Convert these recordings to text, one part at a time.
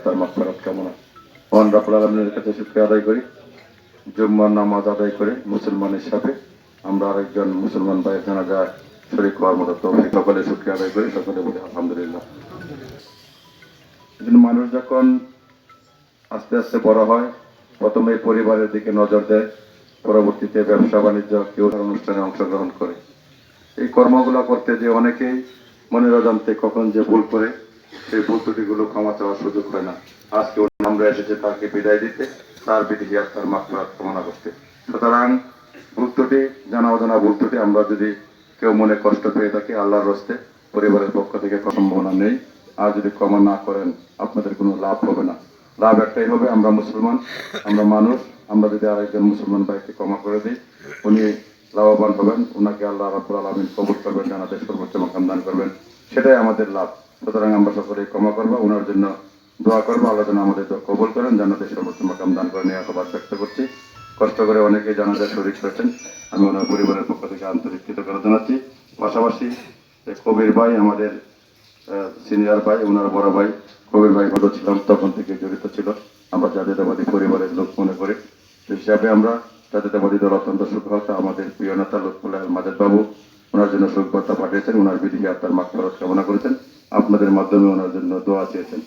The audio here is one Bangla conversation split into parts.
আত্মার মাফারাত কামনা মহান রাফুল কাছে শুক্রিয়া আদায় করি। জুম্মার নামাজ আদায় করে মুসলমান হিসাবে আমরা আরেকজন মুসলমান ভাইয়ের জানাজা শরীর হওয়ার মতো তো সকলে শুক্রিয়া আদায় করি। সকলে বলি আলহামদুলিল্লাহ। মানুষ যখন আস্তে আস্তে বড় হয়, প্রথমে পরিবারের দিকে নজর দেয়, পরবর্তীতে ব্যবসা বাণিজ্য, কেউ অনুষ্ঠানে অংশগ্রহণ করে। এই কর্মগুলো করতে যে অনেকেই মনের অজান্তে কখন যে ভুল করে সেই ভুল ত্রুটিগুলো ক্ষমা চাওয়ার সুযোগ হয় না। আজকে আমরা এসেছে তাকে বিদায় দিতে, তার আর তার মাত্রা কামনা করতে। সুতরাং ভুল ত্রুটি জানা অজানা ভুল ত্রুটি আমরা যদি কেউ মনে কষ্ট পেয়ে থাকি আল্লাহর রস্তে, পরিবারের পক্ষ থেকে সম্ভাবনা নেই। আর যদি ক্ষমা না করেন, আপনাদের কোনো লাভ হবে না। লাভ একটাই হবে, আমরা মুসলমান, আমরা মানুষ, আমরা যদি আরেকজন মুসলমান ভাইকে ক্ষমা করে দিই, উনি লাভবান হবেন ওনাকে আল্লাহ রাবুল আলমিন কবুল করবেন, জানাতে সর্বোচ্চ মাকাম দান করবেন। সেটাই আমাদের লাভ। সুতরাং আমরা সকলে ক্ষমা করব, ওনার জন্য দোয়া করব আলোচনা আমাদের দোয়া কবুল করেন জানাতে সর্বোচ্চ মাকাম দান করেন, এই আশাবাদ ব্যক্ত করছি। কষ্ট করে অনেকে জানাজার শরীর করেছেন। আমি ওনার পরিবারের পক্ষ থেকে আন্তরিক কৃতজ্ঞতা জানাচ্ছি। পাশাপাশি কবির ভাই আমাদের সিনিয়র ভাই, ওনার বড় ভাই, কবির ভাই ভালো ছিলাম, তখন থেকে জড়িত ছিল। আমরা জাতীয়তাবাদী পরিবারের লোক মনে করি। হিসাবে আমরা জাতীয়তাবাদী দল অত্যন্ত সুখহতা আমাদের প্রিয় নেতা লক্ষ্মুল মাজেদ বাবু ওনার জন্য সুখবার্তা পাঠিয়েছেন, ওনার বিধি আত্মার মাঠ ফরত কামনা করেছেন, আপনাদের মাধ্যমে ওনার জন্য দোয়া চেয়েছেন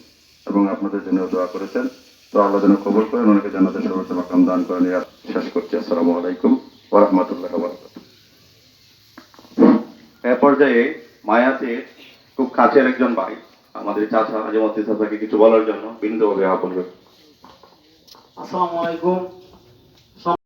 এবং আপনাদের জন্য দোয়া করেছেন। তো আল্লাহ যেন কবুল করেন, ওনাকে জানাতে সর্বোচ্চ মাকাম দান করেন। শেষ করছি। আসসালামু আলাইকুম ওরহমতুল্লাহ এ পর্যায়ে মায়াতে খুব কাছের একজন ভাই, আমাদের চাচা আজিমতি চাচাকে কিছু বলার জন্য বিনীতভাবে আহ্বান করি আসসালামু আলাইকুম।